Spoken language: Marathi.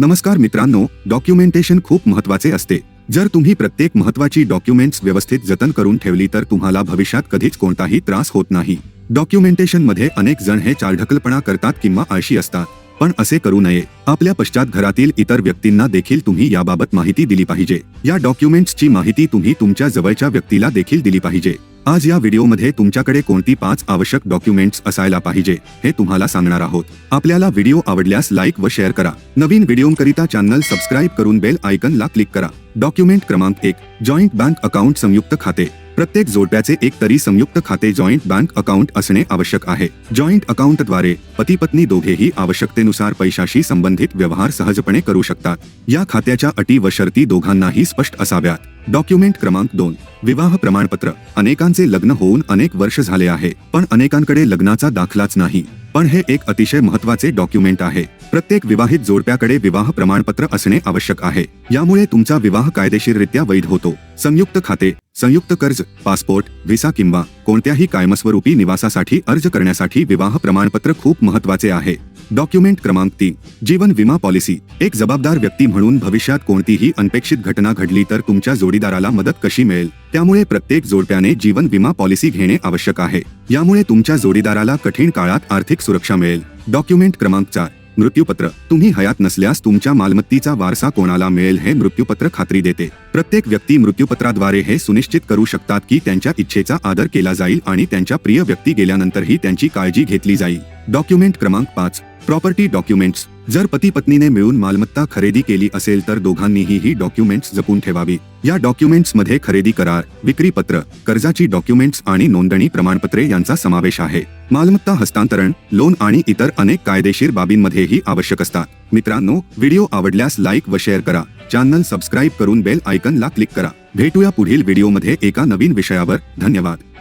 नमस्कार मित्रांनो डॉक्युमेंटेशन खूप महत्त्वाचे असते. जर तुम्ही प्रत्येक महत्वाची डॉक्युमेंट्स व्यवस्थित जतन करून ठेवली तर तुम्हाला भविष्यात कधीच कोणताही त्रास होत नाही. डॉक्युमेंटेशनमध्ये अनेक जण हे चालढकलपणा करतात किंवा आळशी असतात पण असे करू नये. आपल्या पश्चात घरातील इतर व्यक्तींना देखील तुम्ही याबाबत माहिती दिली पाहिजे. या डॉक्युमेंट्सची माहिती तुम्ही तुमच्या जवळच्या व्यक्तीला देखील दिली पाहिजे. आज या व्हिडिओमध्ये तुमच्याकडे कोणती पाच आवश्यक डॉक्युमेंट्स असायला पाहिजे हे तुम्हाला सांगणार आहोत. आपल्याला व्हिडिओ आवडल्यास लाईक व शेअर करा. नवीन व्हिडिओकरिता चॅनल सबस्क्राईब करून बेल आयकनला क्लिक करा. डॉक्युमेंट क्रमांक एक जॉईंट बँक अकाउंट संयुक्त खाते. प्रत्येक जोडप्याचे एक तरी संयुक्त खाते जॉईंट बँक अकाउंट असणे आवश्यक आहे. जॉईंट अकाउंटद्वारे पती पत्नी दोघेही आवश्यकतेनुसार पैशाशी संबंधित व्यवहार सहजपणे करू शकतात. या खात्याच्या अटी व शर्ती दोघांनाही स्पष्ट असाव्यात. डॉक्युमेंट क्रमांक दोन. विवाह प्रमाणपत्र. अनेकांचे लग्न होऊन अनेक वर्ष झाले आहे पण अनेकांकडे लग्नाचा दाखलाच नाही. पण हे एक अतिशय महत्त्वाचे डॉक्युमेंट आहे. प्रत्येक विवाहित जोडप्याकडे विवाह प्रमाणपत्र असणे आवश्यक आहे. यामुळे तुमचा विवाह कायदेशीररित्या वैध होतो. संयुक्त खाते. संयुक्त कर्ज पासपोर्ट व्हिसा किंवा कोणत्याही कायमस्वरूपी निवासासाठी अर्ज करण्यासाठी विवाह प्रमाणपत्र खूप महत्त्वाचे आहे. डॉक्युमेंट क्रमांक तीन जीवन विमा पॉलिसी. एक जबाबदार व्यक्ती म्हणून भविष्यात कोणतीही अनपेक्षित घटना घडली तर तुमच्या जोडीदाराला मदत कशी मिळेल? त्यामुळे प्रत्येक जोडप्याने जीवन विमा पॉलिसी घेणे आवश्यक आहे. यामुळे तुमच्या जोडीदाराला कठीण काळात आर्थिक सुरक्षा मिळेल. डॉक्युमेंट क्रमांक चार मृत्यूपत्र. तुम्ही हयात नसल्यास तुमच्या मालमत्तीचा वारसा कोणाला मिळेल हे मृत्यूपत्र खात्री देते. प्रत्येक व्यक्ती मृत्यूपत्राद्वारे हे सुनिश्चित करू शकतात की त्यांच्या इच्छेचा आदर केला जाईल आणि त्यांच्या प्रिय व्यक्ती गेल्यानंतरही त्यांची काळजी घेतली जाईल. डॉक्युमेंट क्रमांक पाच. Property documents. जर पती पत्नीने मिळून मालमत्ता खरेदी केली असेल तर दोघांनीही ही डॉक्युमेंट्स जपून ठेवावी. या डॉक्युमेंट्समध्ये खरेदी करार विक्री पत्र कर्जाची डॉक्युमेंट्स आणि नोंदणी प्रमाणपत्रे यांचा समावेश आहे. मालमत्ता हस्तांतरण लोन आणि इतर अनेक कायदेशीर बाबींमध्येही आवश्यक असतात. मित्रांनो व्हिडिओ आवडल्यास लाईक व शेअर करा. चॅनल सबस्क्राईब करून बेल आयकनला क्लिक करा. भेटूया पुढील व्हिडिओमध्ये एका नवीन विषयावर. धन्यवाद.